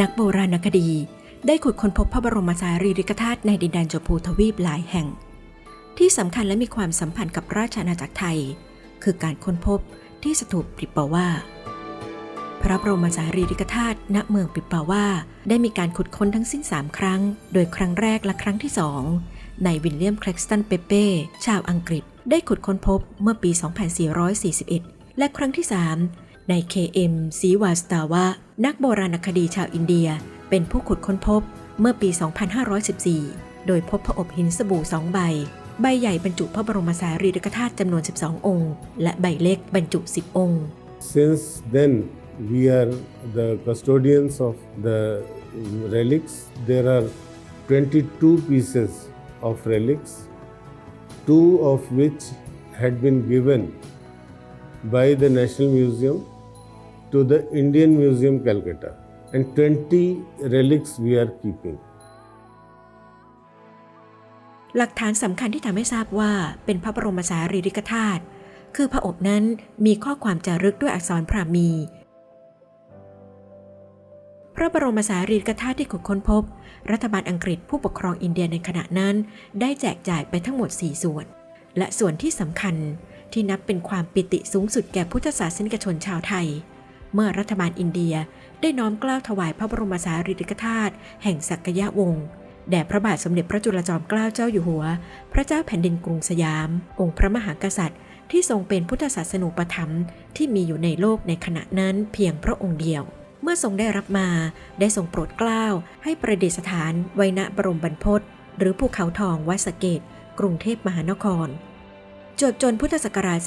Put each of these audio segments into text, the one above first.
นักโบราณคดี ได้ขุดค้นพบพระบรมสารีริกธาตุในดินแดนจมพูทวีปหลายแห่ง ที่สำคัญและมีความสัมพันธ์กับราชอาณาจักรไทย คือการค้นพบที่สถูปปิปาว่า พระบรมสารีริกธาตุณเมืองปิปาว่า ได้มีการขุดค้นทั้งสิ้น 3 ครั้ง โดยครั้งแรกและครั้งที่2ในวิลเลียมแคลกสตันเปเป้ชาวอังกฤษ ได้ขุดค้นพบเมื่อปี 2441 และครั้งที่ 3 ใน KM ซีวาสตาวะ นักโบราณคดีชาวอินเดีย เป็นผู้ขุดค้นพบเมื่อปี 2514 โดยพบพระอบหินสบู่สองใบ ใบใหญ่บรรจุพระบรมสารีริกธาตุจำนวน 12 องค์ และใบเล็กบรรจุ 10 องค์ Since then, we are the custodians of the relics. There are 22 pieces of relics, two of which had been given by the National Museum to the Indian Museum Calcutta, and 20 relics we are keeping. หลักฐานสำคัญที่ทำให้ทราบว่าเป็นพระบรมสารีริกธาตุคือพระอบนั้นมีข้อความจารึกด้วยอักษรพราหมี พระบรมสารีริกธาตุที่ขุดค้นพบ รัฐบาลอังกฤษผู้ปกครองอินเดียในขณะนั้น ได้แจกจ่ายไปทั้งหมด 4 ส่วน และส่วนที่สำคัญที่นับเป็นความปิติสูงสุดแก่พุทธศาสนิกชนชาวไทย เมื่อรัฐบาลอินเดียได้น้อมกล้าวถวายพระบรมสารีริกธาตุแห่งสักยะวงศ์แด่พระบาทสมเด็จพระจุลจอมเกล้าเจ้าอยู่หัว พระเจ้าแผ่นดินกรุงสยาม องค์พระมหากษัตริย์ที่ทรงเป็นพุทธศาสนูปถัมภ์ที่มีอยู่ในโลกในขณะนั้นเพียงพระองค์เดียว เมื่อทรงได้รับมาได้ทรงโปรดเกล้าให้ประดิษฐานไว้ณบรมบรรพตหรือภูเขาทองวัดสเกต กรุงเทพมหานคร จบจนพุทธศักราช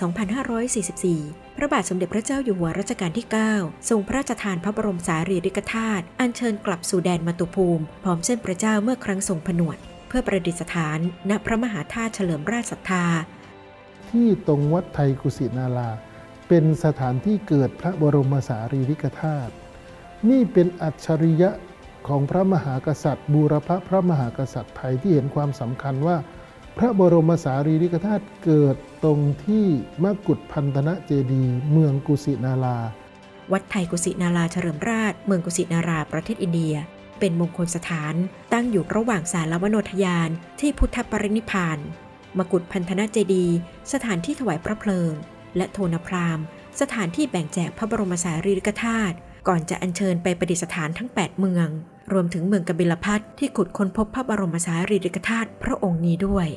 2544 พระบาทสมเด็จพระเจ้าอยู่หัวรัชกาลที่ 9 ทรงพระราชทานพระบรมสารีริกธาตุ อัญเชิญกลับสู่แดนมาตุภูมิ พร้อมเส้นพระเจ้าเมื่อครั้งทรงผนวด เพื่อประดิษฐาน ณ พระมหาธาตุเฉลิมราชศรัทธา ที่ตรงวัดไทยกุสินารา เป็นสถานที่เกิดพระบรมสารีริกธาตุ นี่เป็นอัจฉริยะของพระมหากษัตริย์ บูรพพระมหากษัตริย์ไทยที่เห็นความสำคัญว่า พระบรมสารีริกธาตุเกิดตรงที่มกุฏพันธนะเจดี เมืองกุสินารา วัดไทยกุสินาราเฉลิมราช เมืองกุสินาราประเทศอินเดีย เป็นมงคลสถานตั้งอยู่ระหว่างสารวโนทยานที่พุทธปรินิพาน มกุฏพันธนาเจดี สถานที่ถวายพระเพลิง และโทนพรามสถานที่แบ่งแจกพระบรมสารีริกธาตุก่อนจะอัญเชิญไปประดิษฐานทั้ง 8 เมือง รวมถึงเมืองกบิลพัทที่ขุดค้นพบพระบรมสารีริกธาตุพระองค์นี้ด้วย